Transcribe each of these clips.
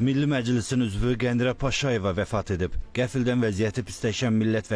Milli Məclisin üzvü Qəndərə Paşayeva vəfat edib. Qəfildən vəziyyəti pisləşən millət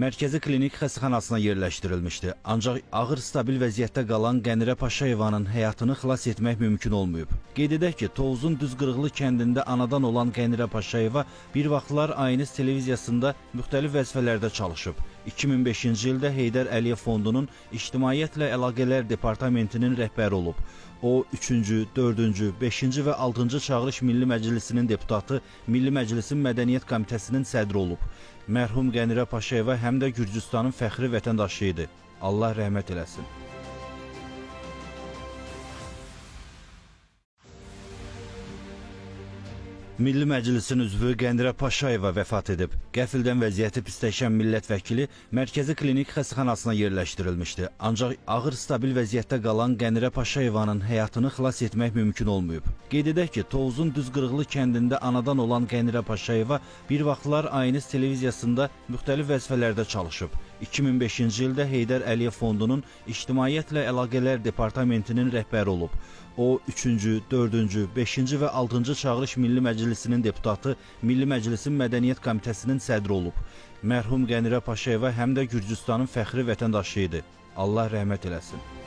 mərkəzi klinik xəstəxanasına yerləşdirilmişdi. Ancaq ağır stabil vəziyyətdə qalan Qəndərə Paşayevanın həyatını xilas etmək mümkün olmayıb. Qeyd edək ki, Tovuzun Düzqırıqlı kəndində anadan olan Qəndərə Paşayeva bir vaxtlar Aynis televiziyasında müxtəlif vəzifələrdə çalışıb. 2005-ci ildə Heydər Əliyev Fondunun İctimaiyyətlə Əlaqələr Departamentinin rəhbəri olub. O 3-cü, 4-cü, 5-ci və 6-cı çağırış Milli Məclisinin deputatı, Milli Məclisin Mədəniyyət Komitəsinin sədri olub. Mərhum Qənirə Paşayeva həm də Gürcüstanın fəxri vətəndaşı idi. Allah rəhmət eləsin. Milli Məclisin üzvü Qəndərə Paşayeva vəfat edib. Qəfildən vəziyyəti pisləşən millət vəkili mərkəzi klinik xəstəxanasına yerləşdirilmişdi. Ancaq ağır stabil vəziyyətdə qalan Qəndərə Paşayevanın həyatını xilas etmək mümkün olmayıb. Qeyd edək ki, Tovuzun Düzqırıqlı kəndində anadan olan Qəndərə Paşayeva bir vaxtlar Aynis televiziyasında müxtəlif vəzifələrdə çalışıb. 2005-ci ildə Heydər Əliyev Fondunun İctimaiyyətlə Əlaqələr Departamentinin rəhbəri olub. O 3-cü, 4-cü, 5-ci və 6-cı çağırış Milli Məclisinin deputatı, Milli Məclisin Mədəniyyət Komitəsinin sədri olub. Mərhum Qənirə Paşayeva həm də Gürcüstanın fəxri vətəndaşı idi. Allah rəhmət eləsin.